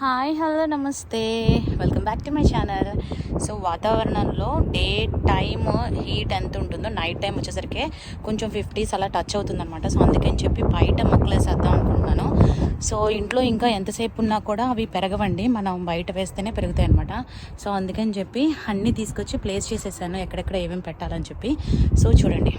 Hi hello నమస్తే. Welcome back to my channel so వాతావరణంలో day time heat ఎంత ఉంటుందో నైట్ టైం వచ్చేసరికి కొంచెం ఫిఫ్టీస్ అలా టచ్ అవుతుందన్నమాట. సో అందుకని చెప్పి బయట మొక్కలేసేద్దాం అనుకుంటున్నాను. సో ఇంట్లో ఇంకా ఎంతసేపు ఉన్నా కూడా అవి పెరగవండి. మనం బయట వేస్తేనే పెరుగుతాయి అనమాట సో అందుకని చెప్పి అన్నీ తీసుకొచ్చి ప్లేస్ చేసేసాను. ఎక్కడెక్కడ ఏమేమి పెట్టాలని చెప్పి. సో చూడండి.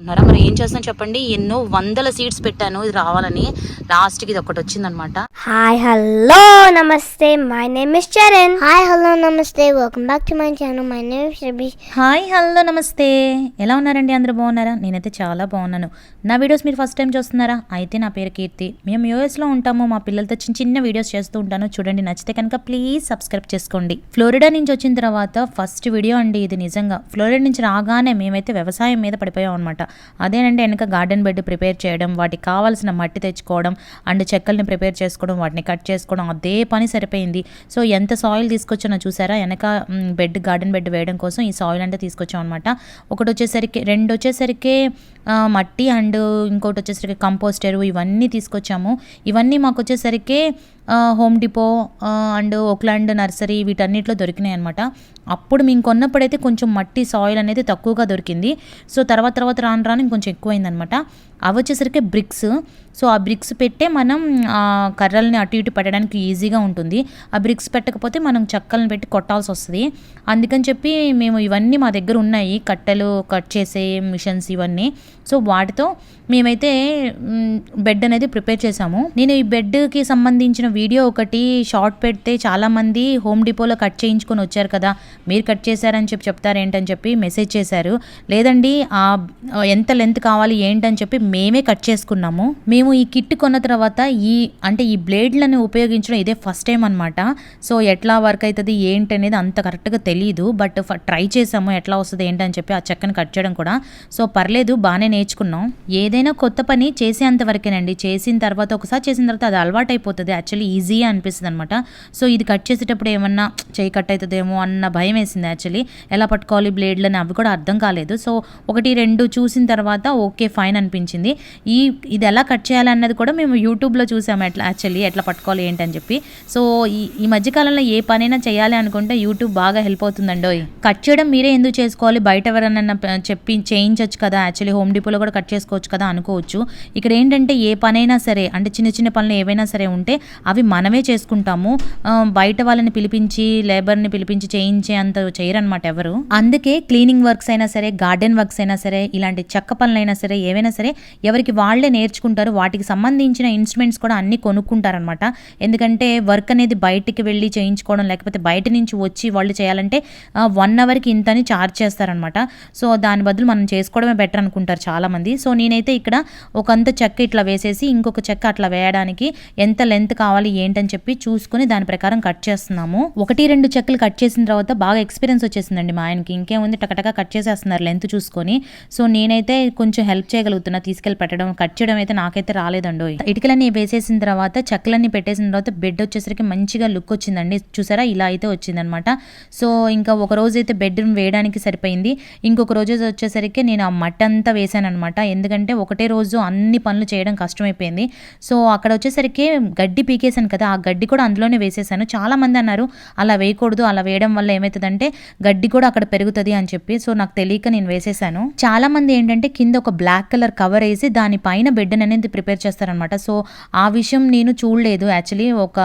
ఉన్నారా మరి ఏం చేస్తాను చెప్పండి. ఎన్నో వందల సీడ్స్ పెట్టాను. ఇది రావాలని. లాస్ట్కి ఇది ఒకటి వచ్చిందనమాట. Hi, hello, namaste. My name is Charan. Hi, hello, namaste. Welcome back to my channel. My name is Shabish. Hi hello నమస్తే. ఎలా ఉన్నారండి? అందరూ బాగున్నారా? నేనైతే చాలా బాగున్నాను. నా వీడియోస్ మీరు ఫస్ట్ టైం చూస్తున్నారా? అయితే నా పేరు కీర్తి. మేము యూఎస్లో ఉంటాము. మా పిల్లలతో చిన్న చిన్న వీడియోస్ చేస్తూ ఉంటాను. చూడండి నచ్చితే కనుక ప్లీజ్ సబ్స్క్రైబ్ చేసుకోండి. ఫ్లోరిడా నుంచి వచ్చిన తర్వాత ఫస్ట్ వీడియో అండి ఇది నిజంగా. ఫ్లోరిడా నుంచి రాగానే మేమైతే వ్యవసాయం మీద పడిపోయాం అనమాట అదేనంటే వెనక గార్డెన్ బెడ్ ప్రిపేర్ చేయడం వాటికి కావాల్సిన మట్టి తెచ్చుకోవడం అండ్ చెక్కల్ని ప్రిపేర్ చేసుకోవడం వాటిని కట్ చేసుకోవడం అదే పని సరిపోయింది. సో ఎంత సాయిల్ తీసుకొచ్చానో చూసారా? వెనక బెడ్ గార్డెన్ బెడ్ వేయడం కోసం ఈ సాయిల్ అంటే తీసుకొచ్చాం అనమాట ఒకటి వచ్చేసరికి రెండు వచ్చేసరికి మట్టి అండ్ ఇంకోటి వచ్చేసరికి కంపోస్ట్ ఎరువు ఇవన్నీ తీసుకొచ్చాము. ఇవన్నీ మాకు వచ్చేసరికి Home Depot and Oakland nursery వీటన్నిటిలో దొరికినాయి అనమాట అప్పుడు మేము కొన్నప్పుడైతే కొంచెం మట్టి సాయిల్ అనేది తక్కువగా దొరికింది. సో తర్వాత తర్వాత రాను రాను ఇంకొంచెం ఎక్కువైందనమాట అవి వచ్చేసరికి బ్రిక్స్ సో ఆ బ్రిక్స్ పెట్టే మనం ఆ కర్రల్ని అటు ఇటు పెట్టడానికి ఈజీగా ఉంటుంది. ఆ బ్రిక్స్ పెట్టకపోతే మనం చెక్కలను పెట్టి కొట్టాల్సి వస్తుంది. అందుకని చెప్పి మేము ఇవన్నీ మా దగ్గర ఉన్నాయి. కట్టెలు కట్ చేసే మిషన్స్ ఇవన్నీ. సో వాటితో మేమైతే బెడ్ అనేది ప్రిపేర్ చేసాము. నేను ఈ బెడ్కి సంబంధించిన వీడియో ఒకటి షార్ట్ పెడితే చాలామంది హోమ్ డిపోలో కట్ చేయించుకొని వచ్చారు కదా మీరు కట్ చేశారని చెప్పి చెప్తారేంటని చెప్పి మెసేజ్ చేశారు. లేదండి ఆ ఎంత లెంత్ కావాలి ఏంటని చెప్పి మేమే కట్ చేసుకున్నాము. మేము ఈ కిట్ కొన్న తర్వాత ఈ అంటే ఈ బ్లేడ్లను ఉపయోగించడం ఇదే ఫస్ట్ టైం అనమాట సో ఎట్లా వర్క్ అవుతుంది ఏంటి అనేది అంత కరెక్ట్గా తెలియదు బట్ ట్రై చేసాము ఎట్లా వస్తుంది ఏంటని చెప్పి ఆ చెక్కను కట్ చేయడం కూడా. సో పర్లేదు బాగానే నేర్చుకున్నాం. ఏదైనా కొత్త పని చేసేంత వరకేనండి. చేసిన తర్వాత ఒకసారి చేసిన తర్వాత అది అలవాటు అయిపోతుంది యాక్చువల్లీ ఈజీ అనిపిస్తుంది అనమాట సో ఇది కట్ చేసేటప్పుడు ఏమన్నా చేయి కట్ అవుతుందేమో అన్న భయం వేసింది యాక్చువల్లీ ఎలా పట్టుకోవాలి బ్లేడ్లని అవి కూడా అర్థం కాలేదు. సో ఒకటి రెండు చూసిన తర్వాత ఓకే ఫైన్ అనిపించింది. ఈ ఇది ఎలా కట్ చేయాలన్నది కూడా మేము యూట్యూబ్లో చూసాము ఎట్లా యాక్చువల్లీ ఎట్లా పట్టుకోవాలి ఏంటని చెప్పి. సో ఈ ఈ మధ్యకాలంలో ఏ పనైనా చేయాలి అనుకుంటే యూట్యూబ్ బాగా హెల్ప్ అవుతుందండో కట్ చేయడం మీరే ఎందుకు చేసుకోవాలి? బయట ఎవరైనా చెప్పి చేయించవచ్చు కదా? యాక్చువల్లీ హోమ్ డిపోలో కూడా కట్ చేసుకోవచ్చు కదా అనుకోవచ్చు. ఇక్కడ ఏంటంటే ఏ పనైనా సరే అంటే చిన్న చిన్న పనులు ఏవైనా సరే ఉంటే అవి మనమే చేసుకుంటాము. బయట వాళ్ళని పిలిపించి లేబర్ని పిలిపించి చేయించే అంత చేయరనమాట ఎవరు. అందుకే క్లీనింగ్ వర్క్స్ అయినా సరే గార్డెన్ వర్క్స్ అయినా సరే ఇలాంటి చెక్క పనులైనా సరే ఏవైనా సరే ఎవరికి వాళ్ళే నేర్చుకుంటారు. వాటికి సంబంధించిన ఇన్స్ట్రుమెంట్స్ కూడా అన్ని కొనుక్కుంటారనమాట ఎందుకంటే వర్క్ అనేది బయటికి వెళ్ళి చేయించుకోవడం లేకపోతే బయట నుంచి వచ్చి వాళ్ళు చేయాలంటే వన్ అవర్కి ఇంతని ఛార్జ్ చేస్తారనమాట సో దాని బదులు మనం చేసుకోవడమే బెటర్ అనుకుంటారు చాలామంది. సో నేనైతే ఇక్కడ ఒకంత చెక్క ఇట్లా వేసేసి ఇంకొక చెక్క అట్లా వేయడానికి ఎంత లెంత్ కావాలి ఏంటని చెప్పి చూసుకుని దాని ప్రకారం కట్ చేస్తున్నాము. ఒకటి రెండు చెక్కలు కట్ చేసిన తర్వాత బాగా ఎక్స్పీరియన్స్ వచ్చేసిందండి మా ఆయనకి. ఇంకేముంది టకటక కట్ చేసేస్తున్నారు లెంత్ చూసుకొని. సో నేనైతే కొంచెం హెల్ప్ చేయగలుగుతున్నా తీసుకెళ్ళి పెట్టడం కట్ చేయడం అయితే నాకైతే రాలేదండి ఇటుకలన్నీ వేసేసిన తర్వాత చెక్కలన్నీ పెట్టేసిన తర్వాత బెడ్ వచ్చేసరికి మంచిగా లుక్ వచ్చిందండి. చూసారా? ఇలా అయితే వచ్చిందనమాట. సో ఇంకా ఒక రోజు అయితే బెడ్రూమ్ వేయడానికి సరిపోయింది. ఇంకొక రోజు వచ్చేసరికి నేను ఆ మట్ట అంతా వేసాను అనమాట ఎందుకంటే ఒకటే రోజు అన్ని పనులు చేయడం కష్టమైపోయింది. సో అక్కడ వచ్చేసరికి గడ్డి పీకేశాను కదా ఆ గడ్డి కూడా అందులోనే వేసేసాను చాలా మంది అన్నారు అలా వేయకూడదు అలా వేయడం వల్ల ఏమవుతుందంటే గడ్డి కూడా అక్కడ పెరుగుతుంది అని చెప్పి. సో నాకు తెలియక నేను వేసేసాను చాలా మంది ఏంటంటే కింద ఒక బ్లాక్ కలర్ కవర్ వేసి దానిపైన బెడ్ అనేది ప్రిపేర్ చేస్తారనమాట సో ఆ విషయం నేను చూడలేదు. యాక్చువల్లీ ఒక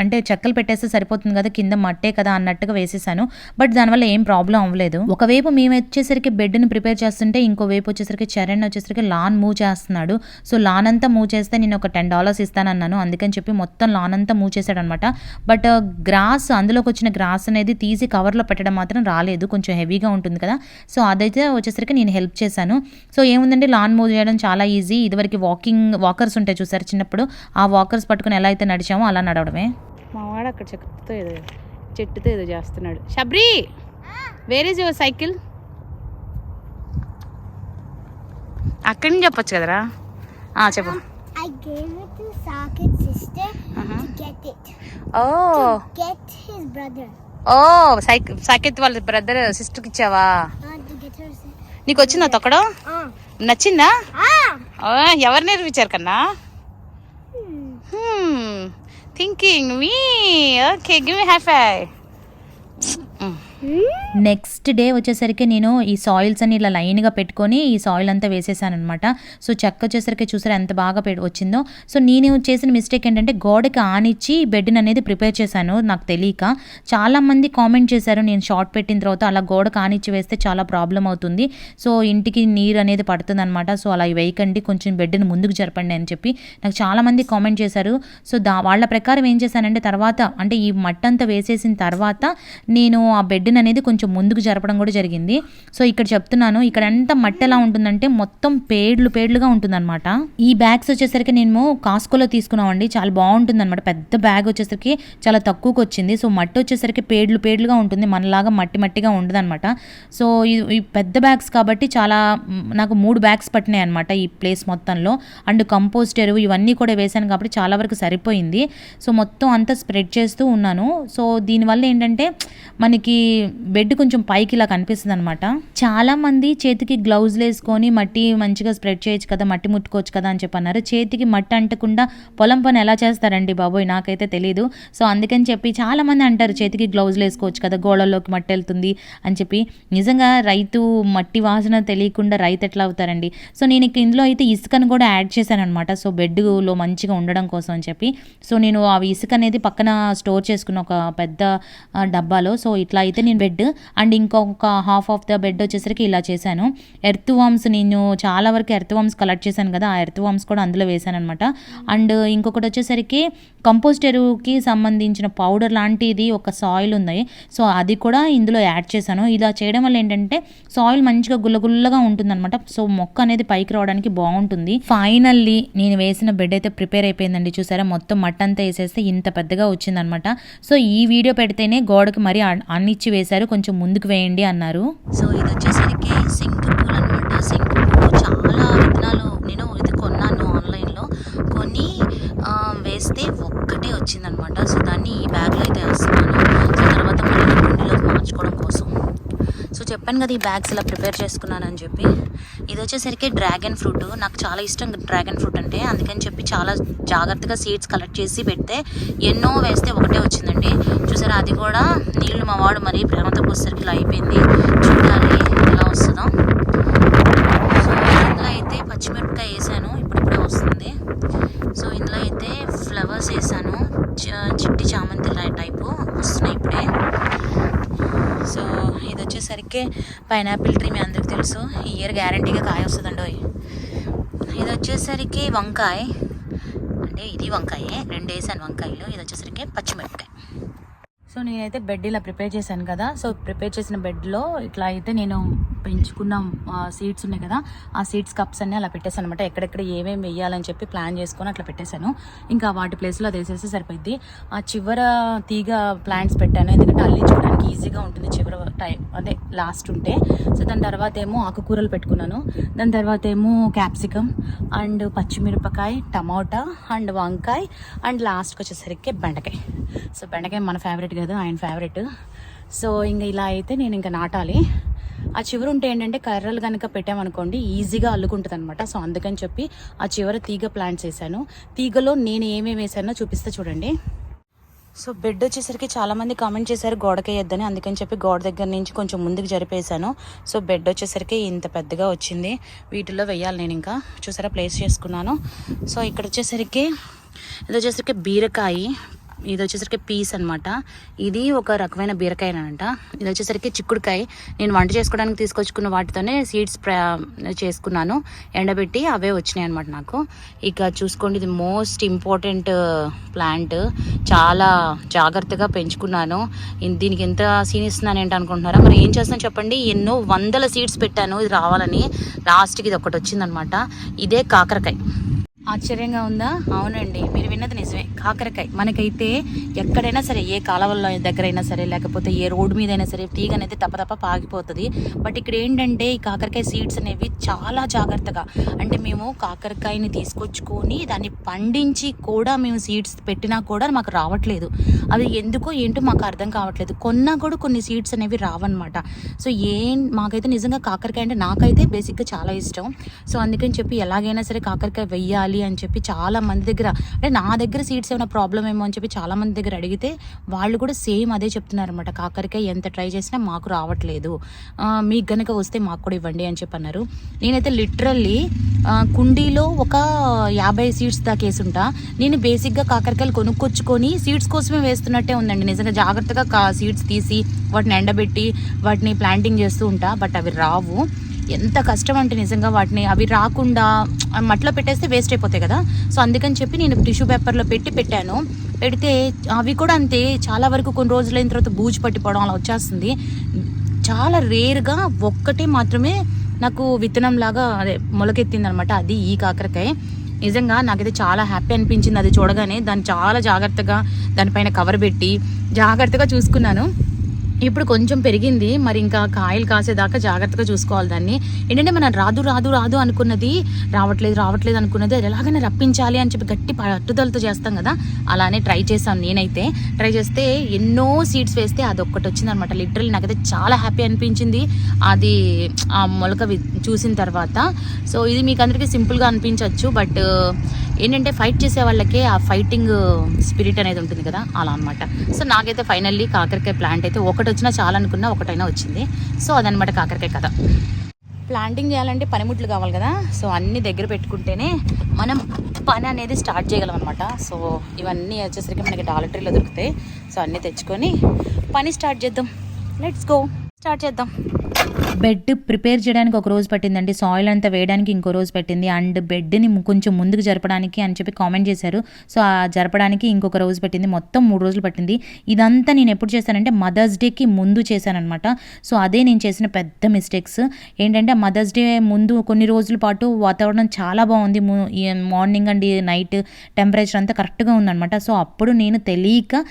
అంటే చెక్కలు పెట్టేస్తే సరిపోతుంది కదా కింద మట్టే కదా అన్నట్టుగా వేసేసాను బట్ దానివల్ల ఏం ప్రాబ్లం అవ్వలేదు. ఒకవైపు మేము వచ్చేసరికి బెడ్ని ప్రిపేర్ చేస్తుంటే ఇంకో వైపు వచ్చేసరికి చరణ్ వచ్చేసరికి లాన్ మూవ్ చేస్తున్నాడు. సో లాన్ అంతా మూవ్ చేస్తే నేను ఒక టెన్ డాలర్స్ ఇస్తానన్నాను. అందుకని చెప్పి మొత్తం లాన్ అంతా మూవ్ చేశాడు అనమాట బట్ గ్రాస్ అందులోకి వచ్చిన గ్రాస్ అనేది తీసి కవర్లో పెట్టడం మాత్రం రాలేదు. కొంచెం హెవీగా ఉంటుంది కదా. సో అదైతే వచ్చేసరికి నేను హెల్ప్ చేశాను. సో ఏముందంటే లాన్ మూవ్ చేయడం చాలా ఈజీ ఇదివరకు వాకింగ్ వాకర్స్ ఉంటాయి చూసారు చిన్నప్పుడు. ఆ వాకర్స్ పట్టుకుని ఎలా అయితే నడిచామో అలా నడవడమే. మా వాడు అక్కడ చెట్టుతో ఏదో చెట్టుతో ఏదో చేస్తున్నాడు. Shabri where is your cycle అక్కడి నుంచి చెప్పొచ్చు కదరా? ఆ, చెప్పు. To Sakit's sister Uh-huh. to get it. ఓ Get his brother. ఓ సైక్ సాకేత్ వాళ్ళ బ్రదర్ సిస్టర్కి ఇచ్చావా Uh, to get her sister. నీకు వచ్చిందా తొక్కడం Uh. నచ్చిందా Ah! ఓ, ఎవరు నేర్పించారు కన్నా Hmm. Thinking me okay give me high five next day వచ్చేసరికి నేను ఈ సాయిల్స్ అని ఇలా లైన్గా పెట్టుకొని ఈ సాయిల్ అంతా వేసేసాను అనమాట సో చెక్క వచ్చేసరికి చూసారా ఎంత బాగా వచ్చిందో. సో నేను చేసిన మిస్టేక్ ఏంటంటే గోడకి ఆనిచ్చి బెడ్ని అనేది ప్రిపేర్ చేశాను నాకు తెలియక. చాలామంది కామెంట్ చేశారు నేను షార్ట్ పెట్టిన తర్వాత అలా గోడకు ఆనిచ్చి వేస్తే చాలా ప్రాబ్లం అవుతుంది. సో ఇంటికి నీరు అనేది పడుతుంది అనమాట సో అలా వేయకండి కొంచెం బెడ్ని ముందుకు జరపండి అని చెప్పి నాకు చాలామంది కామెంట్ చేశారు. సో దా వాళ్ళ ప్రకారం ఏం చేశానంటే తర్వాత అంటే ఈ మట్టంతా వేసేసిన తర్వాత నేను ఆ బెడ్ బెడ్ని అనేది కొంచెం ముందుకు జరపడం కూడా జరిగింది. సో ఇక్కడ చెప్తున్నాను ఇక్కడ అంతా మట్టి ఎలా ఉంటుందంటే మొత్తం పేడ్లు పేడ్లుగా ఉంటుందన్నమాట. ఈ బ్యాగ్స్ వచ్చేసరికి నేను కాస్కోలో తీసుకున్నామండి. చాలా బాగుంటుంది అనమాట పెద్ద బ్యాగ్ వచ్చేసరికి చాలా తక్కువకి వచ్చింది. సో మట్టి వచ్చేసరికి పేడ్లు పేడ్లుగా ఉంటుంది. మనలాగా మట్టి మట్టిగా ఉండదు అనమాట సో ఈ- పెద్ద బ్యాగ్స్ కాబట్టి చాలా నాకు మూడు బ్యాగ్స్ పట్టినాయి అనమాట ఈ ప్లేస్ మొత్తంలో. అండ్ కంపోస్ట్ ఎరువు ఇవన్నీ కూడా వేశాను కాబట్టి చాలా వరకు సరిపోయింది. సో మొత్తం అంతా స్ప్రెడ్ చేస్తూ ఉన్నాను. సో దీనివల్ల ఏంటంటే మనకి బెడ్ కొంచెం పైకి ఇలా కనిపిస్తుంది అనమాట చాలా మంది చేతికి గ్లౌజ్లు వేసుకొని మట్టి మంచిగా స్ప్రెడ్ చేయొచ్చు కదా మట్టి ముట్టుకోవచ్చు కదా అని చెప్పి అన్నారు చేతికి మట్టి అంటకుండా పొలం పని ఎలా చేస్తారండి బాబోయ్? నాకైతే తెలియదు సో అందుకని చెప్పి చాలా మంది అంటారు చేతికి గ్లౌజ్లు వేసుకోవచ్చు కదా గోడల్లోకి మట్టి వెళ్తుంది అని చెప్పి. నిజంగా రైతు మట్టి వాసన తెలియకుండా రైతు ఎట్లా అవుతారండి? సో నేను ఇక ఇందులో అయితే ఇసుకను కూడా యాడ్ చేశాను అనమాట సో బెడ్లో మంచిగా ఉండడం కోసం అని చెప్పి. సో నేను ఆ ఇసుక అనేది పక్కన స్టోర్ చేసుకున్న ఒక పెద్ద డబ్బాలో. సో ఇట్లా అయితే నేను బెడ్ అండ్ ఇంకొక హాఫ్ ఆఫ్ ద బెడ్ వచ్చేసరికి ఇలా చేశాను. ఎర్త్ వామ్స్ నేను చాలా వరకు ఎర్త్ వామ్స్ కలెక్ట్ చేశాను కదా ఆ ఎర్త్ వామ్స్ కూడా అందులో వేశాను అనమాట అండ్ ఇంకొకటి వచ్చేసరికి కంపోస్ట్ ఎరువుకి సంబంధించిన పౌడర్ లాంటిది ఒక సాయిల్ ఉంది. సో అది కూడా ఇందులో యాడ్ చేశాను. ఇలా చేయడం వల్ల ఏంటంటే సాయిల్ మంచిగా గుల్లగుల్లగా ఉంటుందన్నమాట. సో మొక్క అనేది పైకి రావడానికి బాగుంటుంది. ఫైనల్లీ నేను వేసిన బెడ్ అయితే ప్రిపేర్ అయిపోయిందండి చూసారా? మొత్తం మట్టి అంతా వేసేస్తే ఇంత పెద్దగా వచ్చిందనమాట సో ఈ వీడియో పెడితేనే గోడకి మరి అన్- అన్నిచ్చి వేశారు. కొంచెం ముందుకు వేయండి అన్నారు. సో ఇది వచ్చేసరికి సింక్ పూల్ అనమాట సింక్ పూలు చాలా విత్తనాలు నేను ఇది కొన్నాను ఆన్లైన్లో. కొని వేస్తే ఒక్కటే వచ్చిందనమాట సో దాన్ని ఈ బ్యాగ్లో అయితే వేస్తున్నాను సో తర్వాత మళ్ళీ కుండీలోకి మార్చుకోవడం కోసం సో చెప్పాను కదా ఈ బ్యాగ్స్ ఇలా ప్రిపేర్ చేసుకున్నానని చెప్పి. ఇది వచ్చేసరికి డ్రాగన్ ఫ్రూట్. నాకు చాలా ఇష్టం డ్రాగన్ ఫ్రూట్ అంటే. అందుకని చెప్పి చాలా జాగ్రత్తగా సీడ్స్ కలెక్ట్ చేసి పెడితే ఎన్నో వేస్తే ఒకటే వచ్చిందండి. చూసారా అది కూడా నీళ్ళు మా వాడు మరి ప్రేమతో పోసేసరికి ఇలా అయిపోయింది. చూడాలి ఎలా వస్తుందో సో ఇందులో అయితే పచ్చిమిరపకాయ వేసాను ఇప్పుడిప్పుడే వస్తుంది సో ఇందులో అయితే ఫ్లవర్స్ వేసాను చ- చిట్టి చామంతి టైపు వస్తున్నాయి ఇప్పుడే సో ఇది వచ్చేసరికి పైనాపిల్ ట్రీ మీ అందరికి తెలుసు. ఈ ఇయర్ గ్యారంటీగా కాయ వస్తుందండి ఇది వచ్చేసరికి వంకాయ. అంటే ఇది వంకాయే. రెండు వేసాను వంకాయలు. ఇది వచ్చేసరికి పచ్చిమిరపకాయ. సో నేనైతే బెడ్ ఇలా ప్రిపేర్ చేశాను కదా. సో ప్రిపేర్ చేసిన బెడ్లో ఇట్లా అయితే నేను పెంచుకున్న. సీడ్స్ ఉన్నాయి కదా. ఆ సీడ్స్ కప్స్ అన్నీ అలా పెట్టేశాను అనమాట ఎక్కడెక్కడ ఏమేమి వేయాలని చెప్పి ప్లాన్ చేసుకొని అట్లా పెట్టేశాను. ఇంకా వాటి ప్లేస్లో అది వేసేస్తే సరిపోద్ది ఆ చివర తీగ ప్లాంట్స్ పెట్టాను. ఎందుకంటే అల్లించుకోవడానికి ఈజీగా ఉంటుంది చివర టైం అదే లాస్ట్ ఉంటే. సో దాని తర్వాత ఏమో ఆకుకూరలు పెట్టుకున్నాను. దాని తర్వాత ఏమో క్యాప్సికమ్ అండ్ పచ్చిమిరపకాయ టమాటా అండ్ వంకాయ అండ్ లాస్ట్కి వచ్చేసరికి బెండకాయ. సో బెండకాయ మన ఫేవరెట్ కదా ఆయన ఫేవరెట్ సో ఇంకా ఇలా అయితే నేను ఇంకా నాటాలి. ఆ చివర ఉంటే ఏంటంటే కర్రలు కనుక పెట్టామనుకోండి ఈజీగా అల్లుకుంటుంది అనమాట సో అందుకని చెప్పి ఆ చివర తీగ ప్లాంట్స్ వేసాను తీగలో నేను ఏమేమి వేసానో చూపిస్తే చూడండి. సో బెడ్ వచ్చేసరికి చాలామంది కామెంట్ చేశారు గోడకేయొద్దని. అందుకని చెప్పి గోడ దగ్గర నుంచి కొంచెం ముందుకు జరిపేశాను. సో బెడ్ వచ్చేసరికి ఇంత పెద్దగా వచ్చింది. వీటిలో వెయ్యాలి నేను ఇంకా. చూసారా ప్లేస్ చేసుకున్నాను. సో ఇక్కడ వచ్చేసరికి ఇది వచ్చేసరికి బీరకాయ. ఇది వచ్చేసరికి పీస్ అన్నమాట. ఇది ఒక రకమైన బీరకాయనంట. ఇది వచ్చేసరికి చిక్కుడుకాయ. నేను వంట చేసుకోవడానికి తీసుకొచ్చుకున్న వాటితోనే సీడ్స్ చేసుకున్నాను. ఎండబెట్టి అవే వచ్చినాయి అనమాట నాకు. ఇక చూసుకోండి ఇది మోస్ట్ ఇంపార్టెంట్ ప్లాంట్. చాలా జాగ్రత్తగా పెంచుకున్నాను. దీనికి ఎంత సీన్ ఇస్తున్నాను ఏంటి అనుకుంటున్నారా? మరి ఏం చేస్తాను చెప్పండి. ఎన్నో వందల సీడ్స్ పెట్టాను ఇది రావాలని. లాస్ట్కి ఇది ఒకటి వచ్చిందనమాట ఇదే కాకరకాయ. ఆశ్చర్యంగా ఉందా? అవునండి. మీరు విన్నది నిజమే. కాకరకాయ. మనకైతే ఎక్కడైనా సరే ఏ కాలవల్లో దగ్గర అయినా సరే లేకపోతే ఏ రోడ్డు మీద అయినా సరే తీగ అనేది తప్ప పాగిపోతుంది. బట్ ఇక్కడ ఏంటంటే ఈ కాకరకాయ సీడ్స్ అనేవి చాలా జాగ్రత్తగా అంటే మేము కాకరకాయని తీసుకొచ్చుకొని దాన్ని పండించి కూడా మేము సీడ్స్ పెట్టినా కూడా మాకు రావట్లేదు. అది ఎందుకో ఏంటో మాకు అర్థం కావట్లేదు. కొన్నా కూడా కొన్ని సీడ్స్ అనేవి రావన్నమాట. సో ఏం మాకైతే నిజంగా కాకరకాయ అంటే నాకైతే బేసిక్గా చాలా ఇష్టం. సో అందుకని చెప్పి ఎలాగైనా సరే కాకరకాయ వెయ్యాలి అని చెప్పి చాలా మంది దగ్గర అంటే నా దగ్గర సీడ్స్ ఏమైనా ప్రాబ్లం ఏమో అని చెప్పి చాలా మంది దగ్గర అడిగితే వాళ్ళు కూడా సేమ్ అదే చెప్తున్నారు అనమాట కాకరకాయ ఎంత ట్రై చేసినా మాకు రావట్లేదు. మీకు గనక వస్తే మాకు కూడా ఇవ్వండి అని చెప్పి అన్నారు నేనైతే లిటరల్లీ కుండీలో ఒక యాభై సీడ్స్ దాకా వేసుంటా. నేను బేసిక్గా కాకరకాయలు కొనుక్కొచ్చుకొని సీడ్స్ కోసమే వేస్తున్నట్టే ఉందండి. నిజంగా జాగ్రత్తగా కా సీడ్స్ తీసి వాటిని ఎండబెట్టి వాటిని ప్లాంటింగ్ చేస్తూ ఉంటా బట్ అవి రావు. ఎంత కష్టం అంటే నిజంగా వాటిని అవి రాకుండా మట్లో పెట్టేస్తే వేస్ట్ అయిపోతాయి కదా. సో అందుకని చెప్పి నేను టిష్యూ పేపర్లో పెట్టి పెట్టాను. పెడితే అవి కూడా అంతే చాలా వరకు కొన్ని రోజులైన తర్వాత బూజు పట్టిపోవడం అలా వచ్చేస్తుంది. చాలా రేర్గా ఒక్కటే మాత్రమే నాకు విత్తనం లాగా అదే మొలకెత్తింది అనమాట అది ఈ కాకరకాయ. నిజంగా నాకైతే చాలా హ్యాపీ అనిపించింది అది చూడగానే. దాన్ని చాలా జాగ్రత్తగా దానిపైన కవర్ పెట్టి జాగ్రత్తగా చూసుకున్నాను. ఇప్పుడు కొంచెం పెరిగింది మరి ఇంకా కాయలు కాసేదాకా జాగ్రత్తగా చూసుకోవాలి దాన్ని. ఏంటంటే మనం రాదు రాదు రాదు అనుకున్నది రావట్లేదు రావట్లేదు అనుకున్నది అది ఎలాగైనా రప్పించాలి అని చెప్పి గట్టి పట్టుదలతో చేస్తాం కదా. అలానే ట్రై చేశాను నేనైతే. ట్రై చేస్తే ఎన్నో సీడ్స్ వేస్తే అది ఒక్కటి వచ్చిందనమాట. లిటరల్ నాకైతే చాలా హ్యాపీ అనిపించింది. అది ఆ మొలక వి- చూసిన తర్వాత. సో ఇది మీకు అందరికీ సింపుల్గా అనిపించవచ్చు బట్ ఏంటంటే ఫైట్ చేసే వాళ్ళకే ఆ ఫైటింగ్ స్పిరిట్ అనేది ఉంటుంది కదా అలా అనమాట సో నాకైతే ఫైనల్లీ కాకరకాయ ప్లాంట్ అయితే ఒకటి వచ్చినా చాలనుకున్నా ఒకటైనా వచ్చింది. సో అదనమాట కాకరకాయ కథ. ప్లాంటింగ్ చేయాలంటే పనిముట్లు కావాలి కదా సో అన్ని దగ్గర పెట్టుకుంటేనే మనం పని అనేది స్టార్ట్ చేయగలం అనమాట సో ఇవన్నీ వచ్చేసరికి మనకి డాలటరీలో దొరుకుతాయి. సో అన్నీ తెచ్చుకొని పని స్టార్ట్ చేద్దాం. లెట్స్ గో స్టార్ట్ చేద్దాం. బెడ్ ప్రిపేర్ చేయడానికి ఒక రోజు పట్టిందండి. సాయిల్ అంతా వేయడానికి ఇంకో రోజు పట్టింది. అండ్ బెడ్ని కొంచెం ముందుకు జరపడానికి అని చెప్పి కామెంట్ చేశారు. సో ఆ జరపడానికి ఇంకొక రోజు పట్టింది. మొత్తం మూడు రోజులు పట్టింది. ఇదంతా నేను ఎప్పుడు చేశానంటే మదర్స్ డేకి ముందు చేశానమాట సో అదే నేను చేసిన పెద్ద మిస్టేక్స్. ఏంటంటే మదర్స్ డే ముందు కొన్ని రోజుల పాటు వాతావరణం చాలా బాగుంది. మార్నింగ్ అండ్ నైట్ టెంపరేచర్ అంతా కరెక్ట్గా ఉందన్నమాట. సో అప్పుడు నేను తెలియక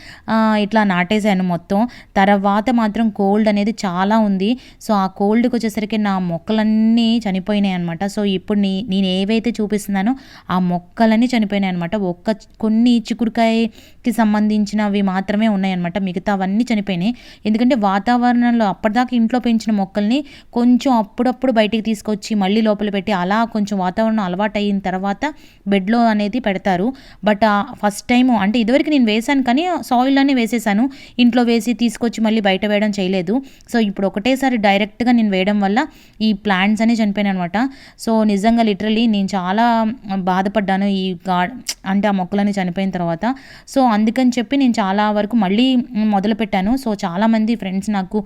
ఇట్లా నాటేశాను మొత్తం. తర్వాత మాత్రం కోల్డ్ అనేది చాలా ఉంది. సో ఆ కోల్డ్కి వచ్చేసరికి నా మొక్కలన్నీ చనిపోయినాయి అనమాట సో ఇప్పుడు నీ నేను ఏవైతే చూపిస్తున్నానో ఆ మొక్కలన్నీ చనిపోయినాయి అనమాట ఒక్క కొన్ని చిక్కుడుకాయకి సంబంధించినవి మాత్రమే ఉన్నాయన్నమాట మిగతావన్నీ చనిపోయినాయి. ఎందుకంటే వాతావరణంలో అప్పటిదాకా ఇంట్లో పెంచిన మొక్కల్ని కొంచెం అప్పుడప్పుడు బయటికి తీసుకొచ్చి మళ్ళీ లోపల పెట్టి అలా కొంచెం వాతావరణం అలవాటు అయిన తర్వాత బెడ్లో అనేది పెడతారు. బట్ ఫస్ట్ టైం అంటే ఇదివరకు నేను వేశాను కానీ సాయిల్లోనే వేసేసాను ఇంట్లో వేసి తీసుకొచ్చి మళ్ళీ బయట వేయడం చేయలేదు. సో ఇప్పుడు ఒకటేసారి డైరెక్ట్ కరెక్ట్గా నేను వేయడం వల్ల ఈ ప్లాంట్స్ అనే చనిపోయినాయి అనమాట సో నిజంగా లిటరలీ నేను చాలా బాధపడ్డాను ఈ గా అంటే ఆ మొక్కలని చనిపోయిన తర్వాత. సో అందుకని చెప్పి నేను చాలా వరకు మళ్ళీ మొదలు పెట్టాను. సో చాలామంది ఫ్రెండ్స్ నాకు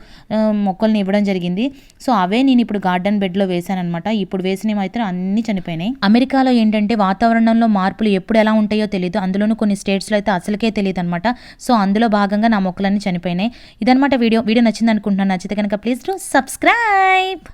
మొక్కల్ని ఇవ్వడం జరిగింది. సో అవే నేను ఇప్పుడు గార్డెన్ బెడ్లో వేసాను అనమాట ఇప్పుడు వేసినవి అయితే అన్నీ చనిపోయినాయి. అమెరికాలో ఏంటంటే వాతావరణంలో మార్పులు ఎప్పుడు ఎలా ఉంటాయో తెలియదు అందులోనూ కొన్ని స్టేట్స్లో అయితే అసలుకే తెలియదు అనమాట సో అందులో భాగంగా నా మొక్కలన్నీ చనిపోయినాయి. ఇదనమాట వీడియో. వీడియో నచ్చింది అనుకుంటున్నాను నచ్చితే కనుక ప్లీజ్ టు సబ్స్క్రైబ్ subscribe.